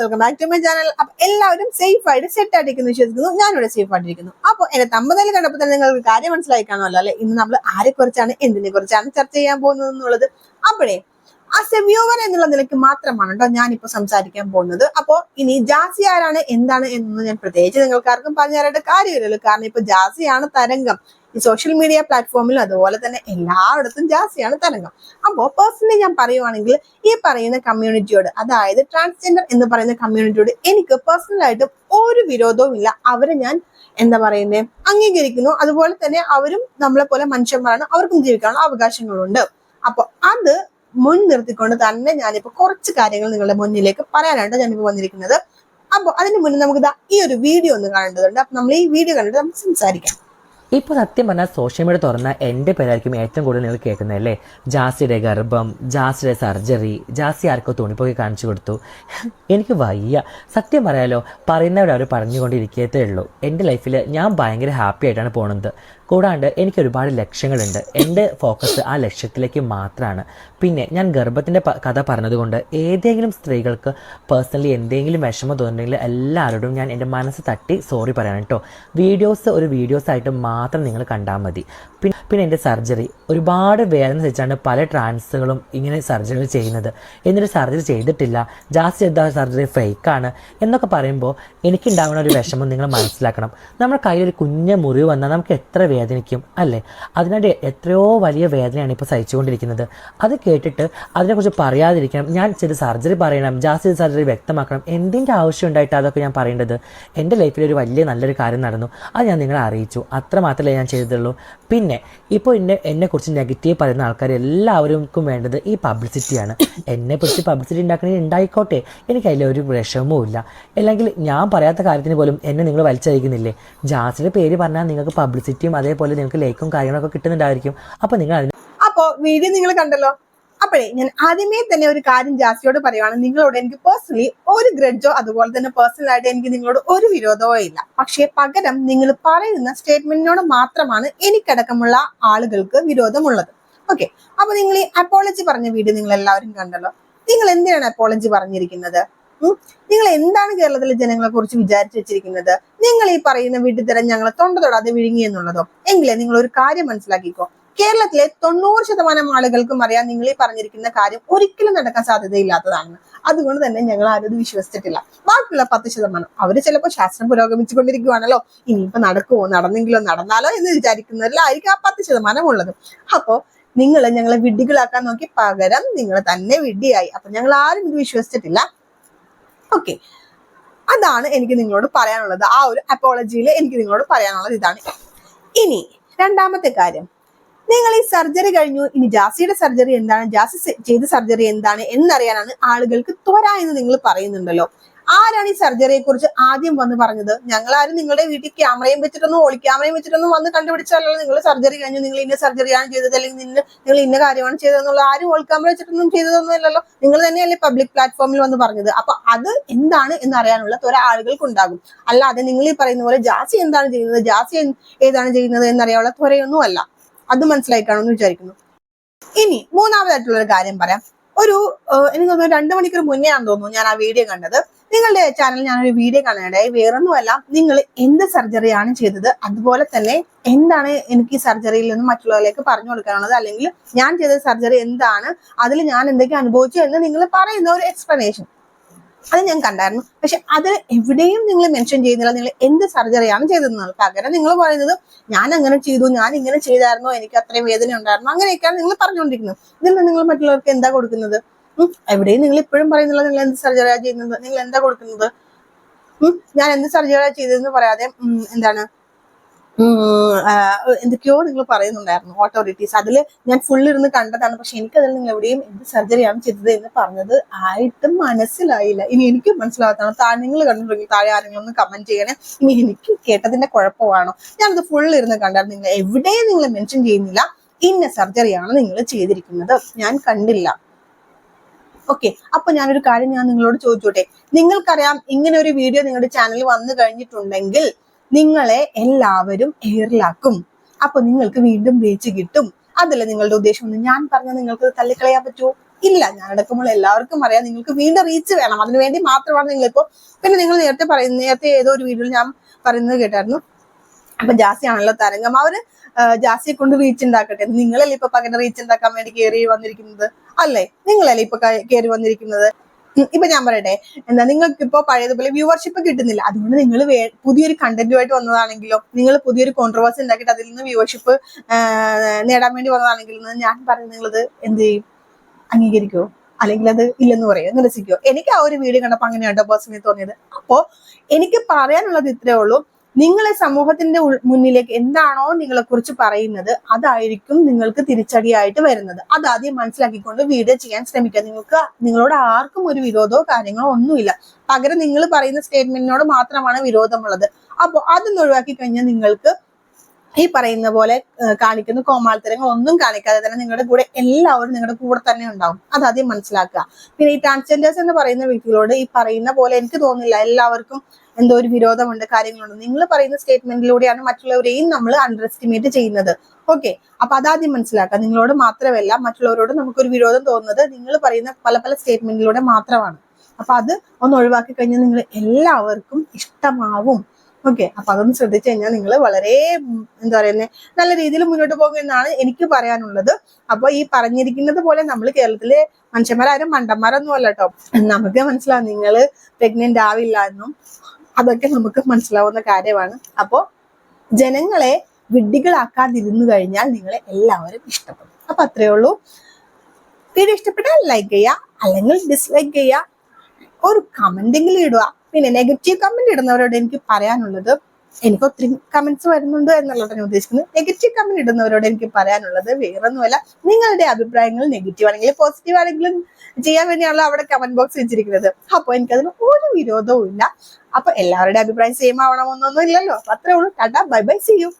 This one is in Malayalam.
Welcome back to my channel അപ്പൊ എല്ലാവരും സേഫ് ആയിട്ട് സെറ്റ് ആയിട്ടിരിക്കുന്നു വിശ്വസിക്കുന്നു. ഞാനിവിടെ സേഫ് ആയിട്ടിരിക്കുന്നു അപ്പൊ എന്റെ തമ്പതിൽ കണ്ടപ്പോൾ തന്നെ നിങ്ങൾക്ക് കാര്യം മനസ്സിലായി കാണുമല്ലോ അല്ലെ? ഇന്ന് നമ്മൾ ആരെ കുറിച്ചാണ് എന്തിനെ കുറിച്ചാണ് ചർച്ച ചെയ്യാൻ പോകുന്നത് എന്നുള്ളത്. അപ്പോഴേ ആ സെമിയോവൻ എന്നുള്ള നിലയ്ക്ക് മാത്രമാണ് കേട്ടോ ഞാനിപ്പോ സംസാരിക്കാൻ പോകുന്നത്. അപ്പോ ഇനി ജാസി ആരാണ് എന്താണ് എന്നൊന്നും ഞാൻ പ്രത്യേകിച്ച് നിങ്ങൾക്കാർക്കും പറഞ്ഞു തരേണ്ട കാര്യമില്ലല്ലോ. കാരണം ഇപ്പൊ ജാസിയാണ് തരംഗം. സോഷ്യൽ മീഡിയ പ്ലാറ്റ്ഫോമിലും അതുപോലെ തന്നെ എല്ലായിടത്തും ജാസിയാണ് തരംഗം. അപ്പോൾ പേഴ്സണലി ഞാൻ പറയുവാണെങ്കിൽ ഈ പറയുന്ന കമ്മ്യൂണിറ്റിയോട് അതായത് ട്രാൻസ്ജെൻഡർ എന്ന് പറയുന്ന കമ്മ്യൂണിറ്റിയോട് എനിക്ക് പേഴ്സണലായിട്ടും ഒരു വിരോധവും ഇല്ല. അവരെ ഞാൻ എന്താ പറയുന്നത് അംഗീകരിക്കുന്നു. അതുപോലെ തന്നെ അവരും നമ്മളെ പോലെ മനുഷ്യന്മാരാണ്. അവർക്കും ജീവിക്കാനുള്ള അവകാശങ്ങളുണ്ട്. അപ്പോൾ അത് മുൻ നിർത്തിക്കൊണ്ട് തന്നെ ഞാനിപ്പോ കുറച്ച് കാര്യങ്ങൾ നിങ്ങളുടെ മുന്നിലേക്ക് പറയാനായിട്ട് ഞാനിപ്പോ വന്നിരിക്കുന്നത്. അപ്പോൾ അതിന് മുന്നേ നമുക്ക് ഈ ഒരു വീഡിയോ ഒന്ന് കാണേണ്ടതുണ്ട്. അപ്പൊ നമ്മൾ ഈ വീഡിയോ കണ്ടിട്ട് നമുക്ക് സംസാരിക്കാം. ഇപ്പോൾ സത്യം പറഞ്ഞാൽ സോഷ്യൽ മീഡിയ തുറന്ന എന്റെ പേരായിരിക്കും ഏറ്റവും കൂടുതൽ നിങ്ങൾ കേൾക്കുന്നത് അല്ലേ? ജാസിയുടെ ഗർഭം ജാസിയുടെ സർജറി ജാസി ആർക്കോ തുണിപ്പൊക്കെ കാണിച്ചു കൊടുത്തു. എനിക്ക് വയ്യ. സത്യം പറയാലോ പറയുന്നവരവർ പറഞ്ഞുകൊണ്ടിരിക്കത്തേ ഉള്ളൂ. എന്റെ ലൈഫിൽ ഞാൻ ഭയങ്കര ഹാപ്പി ആയിട്ടാണ് പോകുന്നത് കൂടാണ്ട് എനിക്ക് ഒരുപാട് ലക്ഷ്യങ്ങളുണ്ട്. എന്റെ ഫോക്കസ് ആ ലക്ഷ്യത്തിലേക്ക് മാത്രമാണ് പിന്നെ ഞാൻ ഗർഭത്തിന്റെ കഥ പറഞ്ഞതുകൊണ്ട് ഏതെങ്കിലും സ്ത്രീകൾക്ക് പേഴ്സണലി എന്തെങ്കിലും വിഷമം തോന്നുന്നെങ്കിൽ എല്ലാവരോടും ഞാൻ എന്റെ മനസ്സ് തട്ടി സോറി പറയണം കേട്ടോ വീഡിയോസ് ഒരു വീഡിയോസ് ആയിട്ട് മാത്രം നിങ്ങൾ കണ്ടാൽ മതി. പിന്നെ പിന്നെ എന്റെ സർജറി ഒരുപാട് വേദന വെച്ചാണ് പല ട്രാൻസുകളും ഇങ്ങനെ സർജറികൾ ചെയ്യുന്നത്. എന്നിട്ട് സർജറി ചെയ്തിട്ടില്ല. ജാസ്തി ചെയ്ത സർജറി ഫേക്കാണ് എന്നൊക്കെ പറയുമ്പോൾ എനിക്കുണ്ടാകുന്ന ഒരു വിഷമം നിങ്ങൾ മനസ്സിലാക്കണം. നമ്മുടെ കയ്യിൽ ഒരു കുഞ്ഞ മുറിവ് വന്നാൽ നമുക്ക് എത്ര വേദനിക്കും അല്ലേ? അതിനായിട്ട് എത്രയോ വലിയ വേദനയാണ് ഇപ്പോൾ സഹിച്ചുകൊണ്ടിരിക്കുന്നത്. അത് കേട്ടിട്ട് അതിനെക്കുറിച്ച് പറയാതിരിക്കണം. ഞാൻ ചെറിയ സർജറി പറയണം ജാസ്തി സർജറി വ്യക്തമാക്കണം. എന്തിന്റെ ആവശ്യം ഉണ്ടായിട്ട് അതൊക്കെ ഞാൻ പറയേണ്ടത്? എന്റെ ലൈഫിൽ ഒരു വലിയ നല്ലൊരു കാര്യം നടന്നു. അത് ഞാൻ നിങ്ങളെ അറിയിച്ചു. അത്ര മാത്രമേ ഞാൻ ചെയ്തിട്ടുള്ളൂ. പിന്നെ ഇപ്പോൾ എന്നെ എന്നെക്കുറിച്ച് നെഗറ്റീവ് പറയുന്ന ആൾക്കാർ എല്ലാവർക്കും വേണ്ടത് ഈ പബ്ലിസിറ്റിയാണ് എന്നെക്കുറിച്ച് പബ്ലിസിറ്റി ഉണ്ടാക്കണമെങ്കിൽ ഉണ്ടായിക്കോട്ടെ. എനിക്ക് അതിൽ ഒരു വിഷമവും ഇല്ല. അല്ലെങ്കിൽ ഞാൻ പറയാത്ത കാര്യത്തിന് പോലും എന്നെ നിങ്ങൾ വലിച്ചയക്കുന്നില്ലേ ജാസിന്റെ പേര് പറഞ്ഞാൽ നിങ്ങൾക്ക് പബ്ലിസിറ്റിയും അതേപോലെ നിങ്ങൾക്ക് ലൈക്കും കാര്യങ്ങളൊക്കെ കിട്ടുന്നുണ്ടായിരിക്കും. അപ്പോൾ നിങ്ങൾ അപ്പോ വീഡിയോ നിങ്ങൾ കണ്ടല്ലോ? അപ്പോഴേ ഞാൻ ആദ്യമേ തന്നെ ഒരു കാര്യം ജാസിയോട് പറയുവാണ്. നിങ്ങളോട് എനിക്ക് പേഴ്സണലി ഒരു ഗ്രഡ്ജോ അതുപോലെ തന്നെ പേഴ്സണൽ ആയിട്ട് എനിക്ക് നിങ്ങളോട് ഒരു വിരോധമോ ഇല്ല. പക്ഷേ പകരം നിങ്ങൾ പറയുന്ന സ്റ്റേറ്റ്മെന്റിനോട് മാത്രമാണ് എനിക്കടക്കമുള്ള ആളുകൾക്ക് വിരോധമുള്ളത്. ഓക്കെ അപ്പൊ നിങ്ങൾ ഈ അപ്പോളജി പറഞ്ഞ വീഡിയോ നിങ്ങൾ എല്ലാവരും കണ്ടല്ലോ? നിങ്ങൾ എന്തിനാണ് അപ്പോളജി പറഞ്ഞിരിക്കുന്നത്? നിങ്ങൾ എന്താണ് കേരളത്തിലെ ജനങ്ങളെ കുറിച്ച് വിചാരിച്ചു വെച്ചിരിക്കുന്നത്? നിങ്ങൾ ഈ പറയുന്ന വിഡ്ഢിത്തരം ഞങ്ങളെ തൊണ്ട തൊടാതെ വിഴുങ്ങി എന്നുള്ളതോ? എങ്കിലേ നിങ്ങൾ ഒരു കാര്യം മനസ്സിലാക്കിക്കോ. കേരളത്തിലെ തൊണ്ണൂറ് ശതമാനം ആളുകൾക്കും അറിയാം നിങ്ങൾ ഈ പറഞ്ഞിരിക്കുന്ന കാര്യം ഒരിക്കലും നടക്കാൻ സാധ്യതയില്ലാത്തതാണ്. അതുകൊണ്ട് തന്നെ ഞങ്ങൾ ആരും വിശ്വസിച്ചിട്ടില്ല. ബാക്കിയുള്ള പത്ത് ശതമാനം അവർ ചിലപ്പോൾ ശാസ്ത്രം പുരോഗമിച്ചുകൊണ്ടിരിക്കുവാണല്ലോ. ഇനിയിപ്പോ നടക്കുമോ നടന്നെങ്കിലോ നടന്നാലോ എന്ന് വിചാരിക്കുന്നവരിലായിരിക്കും ആ പത്ത് ശതമാനം ഉള്ളത്. അപ്പോ നിങ്ങൾ ഞങ്ങളെ വിഡ്ഢികളാക്കാൻ നോക്കി പകരം നിങ്ങൾ തന്നെ വിഡ്ഢിയായി. അപ്പൊ ഞങ്ങൾ ആരും ഇത് വിശ്വസിച്ചിട്ടില്ല. ഓക്കെ അതാണ് എനിക്ക് നിങ്ങളോട് പറയാനുള്ളത്. ആ ഒരു അപ്പോളജിയിൽ എനിക്ക് നിങ്ങളോട് പറയാനുള്ളത് ഇതാണ്. ഇനി രണ്ടാമത്തെ കാര്യം. നിങ്ങൾ ഈ സർജറി കഴിഞ്ഞു. ഇനി ജാസിയുടെ സർജറി എന്താണ്? ജാസി ചെയ്ത സർജറി എന്താണ്? എന്നറിയാനാണ് ആളുകൾക്ക് ത്വര എന്ന് നിങ്ങൾ പറയുന്നുണ്ടല്ലോ. ആരാണ് ഈ സർജറിയെ കുറിച്ച് ആദ്യം വന്ന് പറഞ്ഞത്? ഞങ്ങൾ ആരും നിങ്ങളുടെ വീട്ടിൽ ക്യാമറയും വെച്ചിട്ടൊന്നും ഒളി ക്യാമറയും വെച്ചിട്ടൊന്നും വന്ന് കണ്ടുപിടിച്ചാലല്ലോ നിങ്ങൾ സർജറി കഴിഞ്ഞു. നിങ്ങൾ ഇന്ന സർജറിയാണ് ചെയ്തത്. അല്ലെങ്കിൽ നിന്ന നിങ്ങൾ ഇന്ന കാര്യമാണ് ചെയ്തതെന്നുള്ള ആരും ഓൾ ക്യാമറ വെച്ചിട്ടൊന്നും ചെയ്തതൊന്നും അല്ലല്ലോ നിങ്ങൾ തന്നെയല്ലേ പബ്ലിക് പ്ലാറ്റ്ഫോമിൽ വന്ന് പറഞ്ഞത്. അപ്പൊ അത് എന്താണ് എന്ന് അറിയാനുള്ള ത്വര ആളുകൾക്ക് ഉണ്ടാകും അല്ലാതെ നിങ്ങൾ ഈ പറയുന്ന പോലെ ജാസി എന്താണ് ചെയ്യുന്നത്? ജാസി ഏതാണ് ചെയ്യുന്നത് എന്നറിയാനുള്ള ത്വരയൊന്നും അല്ല. അത് മനസ്സിലായി കാണുമെന്ന് വിചാരിക്കുന്നു. ഇനി മൂന്നാമതായിട്ടുള്ള ഒരു കാര്യം പറയാം. ഒരു എനിക്ക് തോന്നുന്നു രണ്ട് മണിക്കൂർ മുന്നേ ആണെന്ന് തോന്നുന്നു ഞാൻ ആ വീഡിയോ കണ്ടത്. നിങ്ങളുടെ ചാനലിൽ ഞാനൊരു വീഡിയോ കാണാനിടയായി വേറൊന്നുമല്ല നിങ്ങൾ എന്ത് സർജറിയാണ് ചെയ്തത്? അതുപോലെ തന്നെ എന്താണ് എനിക്ക് ഈ സർജറിയിൽ നിന്ന് മറ്റുള്ളവരിലേക്ക് പറഞ്ഞു കൊടുക്കാനുള്ളത്? അല്ലെങ്കിൽ ഞാൻ ചെയ്ത സർജറി എന്താണ്? അതിൽ ഞാൻ എന്തൊക്കെ അനുഭവിച്ചു എന്ന് നിങ്ങൾ പറയുന്ന ഒരു എക്സ്പ്ലനേഷൻ അത് ഞാൻ കണ്ടായിരുന്നു. പക്ഷെ അതിൽ എവിടെയും നിങ്ങൾ മെൻഷൻ ചെയ്യുന്നില്ല. നിങ്ങൾ എന്ത് സർജറിയാണ് ചെയ്തതെന്ന്. പകരം നിങ്ങൾ പറയുന്നത് ഞാൻ അങ്ങനെ ചെയ്തു ഞാൻ ഇങ്ങനെ ചെയ്തായിരുന്നു? എനിക്ക് അത്രയും വേദന ഉണ്ടായിരുന്നു. അങ്ങനെയൊക്കെയാണ് നിങ്ങൾ പറഞ്ഞുകൊണ്ടിരിക്കുന്നത്. ഇതിൽ നിങ്ങൾ മറ്റുള്ളവർക്ക് എന്താ കൊടുക്കുന്നത്? എവിടെയും നിങ്ങൾ ഇപ്പോഴും പറയുന്നില്ല നിങ്ങൾ എന്ത് സർജറിയാണ് ചെയ്യുന്നത്? നിങ്ങൾ എന്താ കൊടുക്കുന്നത്? ഞാൻ എന്ത് സർജറിയാണ് ചെയ്തതെന്ന് പറയാതെ എന്താണ് എന്തൊക്കെയോ നിങ്ങൾ പറയുന്നുണ്ടായിരുന്നു ഓട്ടോറിറ്റീസ് അതിൽ ഞാൻ ഫുൾ ഇരുന്ന് കണ്ടതാണ്. പക്ഷെ എനിക്കതിൽ നിങ്ങൾ എവിടെയും എന്ത് സർജറിയാണ് ചെയ്തത് എന്ന് പറഞ്ഞത് ആയിട്ടും മനസ്സിലായില്ല. ഇനി എനിക്ക് മനസ്സിലാകത്താണ്. താഴെ നിങ്ങൾ കണ്ടിട്ടുണ്ടെങ്കിൽ താഴെ ആരെങ്കിലും ഒന്ന് കമന്റ് ചെയ്യണേ. ഇനി എനിക്ക് കേട്ടതിന്റെ കുഴപ്പമാണോ? ഞാനത് ഫുൾ ഇരുന്ന് കണ്ടായിരുന്നു. നിങ്ങൾ എവിടെയും നിങ്ങൾ മെൻഷൻ ചെയ്യുന്നില്ല. ഇന്ന സർജറിയാണ് നിങ്ങൾ ചെയ്തിരിക്കുന്നത്. ഞാൻ കണ്ടില്ല. ഓക്കെ അപ്പൊ ഞാനൊരു കാര്യം ഞാൻ നിങ്ങളോട് ചോദിച്ചോട്ടെ? നിങ്ങൾക്കറിയാം ഇങ്ങനെ ഒരു വീഡിയോ നിങ്ങളുടെ ചാനലിൽ വന്നു കഴിഞ്ഞിട്ടുണ്ടെങ്കിൽ നിങ്ങളെ എല്ലാവരും എയറിലാക്കും അപ്പൊ നിങ്ങൾക്ക് വീണ്ടും റീച്ച് കിട്ടും. അതല്ല നിങ്ങളുടെ ഉദ്ദേശം എന്ന് ഞാൻ പറഞ്ഞ നിങ്ങൾക്ക് തള്ളിക്കളയാൻ പറ്റുമോ ഇല്ല ഞാൻ എടുക്കുമ്പോൾ എല്ലാവർക്കും അറിയാം നിങ്ങൾക്ക് വീണ്ടും റീച്ച് വേണം. അതിനുവേണ്ടി മാത്രമാണ് നിങ്ങളിപ്പോ. പിന്നെ നിങ്ങൾ നേരത്തെ പറയുന്ന നേരത്തെ ഏതോ ഒരു വീഡിയോയിൽ ഞാൻ പറയുന്നത് കേട്ടായിരുന്നു. അപ്പൊ ജാസിയാണല്ലോ തരംഗം. അവർ ജാസിയെ കൊണ്ട് റീച്ച് ഉണ്ടാക്കട്ടെ. നിങ്ങളല്ലേ ഇപ്പൊ പകരം റീച്ച് ഉണ്ടാക്കാൻ വേണ്ടി കയറി വന്നിരിക്കുന്നത്? അല്ലേ? നിങ്ങളല്ലേ ഇപ്പൊ കയറി വന്നിരിക്കുന്നത്? ഇപ്പൊ ഞാൻ പറയട്ടെ. എന്താ നിങ്ങൾക്ക് ഇപ്പൊ പഴയതുപോലെ വ്യൂവർഷിപ്പ് കിട്ടുന്നില്ല. അതുകൊണ്ട് നിങ്ങൾ പുതിയൊരു കണ്ടന്റുമായിട്ട് വന്നതാണെങ്കിലോ നിങ്ങൾ പുതിയൊരു കോൺട്രവേഴ്സി ഉണ്ടാക്കിയിട്ട് അതിൽ നിന്ന് വ്യൂവർഷിപ്പ് നേടാൻ വേണ്ടി വന്നതാണെങ്കിലും ഞാൻ പറയുന്നത് എന്ത് ചെയ്യും? അംഗീകരിക്കുമോ അല്ലെങ്കിൽ അത് ഇല്ലെന്ന് പറയോ? നിരസിക്കോ എനിക്ക് ആ ഒരു വീഡിയോ കണ്ടപ്പോൾ അങ്ങനെയാട്ടോ പേഴ്സണലി തോന്നിയത്. അപ്പോ എനിക്ക് പറയാനുള്ളത് ഇത്രേ ഉള്ളൂ. നിങ്ങളെ സമൂഹത്തിന്റെ മുന്നിലേക്ക് എന്താണോ നിങ്ങളെ കുറിച്ച് പറയുന്നത് അതായിരിക്കും നിങ്ങൾക്ക് തിരിച്ചടിയായിട്ട് വരുന്നത്. അത് ആദ്യം മനസ്സിലാക്കിക്കൊണ്ട് വീഡിയോ ചെയ്യാൻ ശ്രമിക്കുക. നിങ്ങൾക്ക് നിങ്ങളോട് ആർക്കും ഒരു വിരോധമോ കാര്യങ്ങളോ ഒന്നുമില്ല. പകരം നിങ്ങൾ പറയുന്ന സ്റ്റേറ്റ്മെന്റിനോട് മാത്രമാണ് വിരോധമുള്ളത്. അപ്പോൾ അതൊന്ന് ഒഴിവാക്കി കഴിഞ്ഞാൽ നിങ്ങൾക്ക് ഈ പറയുന്ന പോലെ കാണിക്കുന്ന. കോമാളിത്തരങ്ങൾ ഒന്നും കാണിക്കാതെ തന്നെ നിങ്ങളുടെ കൂടെ എല്ലാവരും നിങ്ങളുടെ കൂടെ തന്നെ ഉണ്ടാവും. അത് ആദ്യം മനസ്സിലാക്കുക. പിന്നെ ഈ ട്രാൻസ്ജെൻഡേഴ്സ് എന്ന് പറയുന്ന വ്യക്തികളോട് ഈ പറയുന്ന പോലെ എനിക്ക് തോന്നുന്നില്ല. എല്ലാവർക്കും എന്തോ ഒരു വിരോധമുണ്ട് കാര്യങ്ങളുണ്ട്. നിങ്ങൾ പറയുന്ന സ്റ്റേറ്റ്മെന്റിലൂടെയാണ് മറ്റുള്ളവരെയും നമ്മൾ അണ്ടർ എസ്റ്റിമേറ്റ് ചെയ്യുന്നത്. ഓക്കെ അപ്പൊ അതാദ്യം മനസ്സിലാക്കുക. നിങ്ങളോട് മാത്രമല്ല മറ്റുള്ളവരോട് നമുക്കൊരു വിരോധം തോന്നുന്നത് നിങ്ങൾ പറയുന്ന പല പല സ്റ്റേറ്റ്മെന്റിലൂടെ മാത്രമാണ്. അപ്പൊ അത് ഒന്ന് ഒഴിവാക്കി കഴിഞ്ഞാൽ നിങ്ങൾ എല്ലാവർക്കും ഇഷ്ടമാവും. ഓക്കെ അപ്പൊ അതൊന്ന് ശ്രദ്ധിച്ചു കഴിഞ്ഞാൽ നിങ്ങൾ വളരെ എന്താ പറയുന്നത് നല്ല രീതിയിൽ മുന്നോട്ട് പോകും എന്നാണ് എനിക്ക് പറയാനുള്ളത്. അപ്പൊ ഈ പറഞ്ഞിരിക്കുന്നത് പോലെ നമ്മൾ കേരളത്തിലെ മനുഷ്യന്മാരും മണ്ടന്മാരൊന്നും അല്ല കേട്ടോ നമുക്ക് മനസ്സിലാവും നിങ്ങൾ പ്രഗ്നന്റ് ആവില്ല എന്നും അതൊക്കെ നമുക്ക് മനസ്സിലാവുന്ന കാര്യമാണ്. അപ്പോ ജനങ്ങളെ വിഡ്ഢികളാക്കാതിരുന്നു കഴിഞ്ഞാൽ നിങ്ങളെ എല്ലാവരും ഇഷ്ടപ്പെടും. അപ്പൊ അത്രേ ഉള്ളൂ. വീഡിയോ ഇഷ്ടപ്പെട്ടാൽ ലൈക്ക് ചെയ്യുക അല്ലെങ്കിൽ ഡിസ്ലൈക്ക് ചെയ്യുക ഒരു കമന്റെങ്കിലും ഇടുക. പിന്നെ നെഗറ്റീവ് കമന്റ് ഇടുന്നവരോട് എനിക്ക് പറയാനുള്ളത് എനിക്ക് ഒത്തിരി കമന്റ്സ് വരുന്നുണ്ട് എന്നുള്ളത് ഞാൻ ഉദ്ദേശിക്കുന്നത്. നെഗറ്റീവ് കമന്റ് ഇടുന്നവരോട് എനിക്ക് പറയാനുള്ളത് വേറൊന്നുമല്ല. നിങ്ങളുടെ അഭിപ്രായങ്ങൾ നെഗറ്റീവ് ആണെങ്കിലും പോസിറ്റീവ് ആണെങ്കിലും ചെയ്യാൻ വേണ്ടിയാണല്ലോ അവിടെ കമന്റ് ബോക്സ് വെച്ചിരിക്കുന്നത്. അപ്പോൾ എനിക്കതിന് ഒരു വിരോധവും ഇല്ല അപ്പൊ എല്ലാവരുടെ അഭിപ്രായം സെയിം ആവണമെന്നൊന്നും ഇല്ലല്ലോ. അത്രേ ഉള്ളൂ. Tata bye bye see you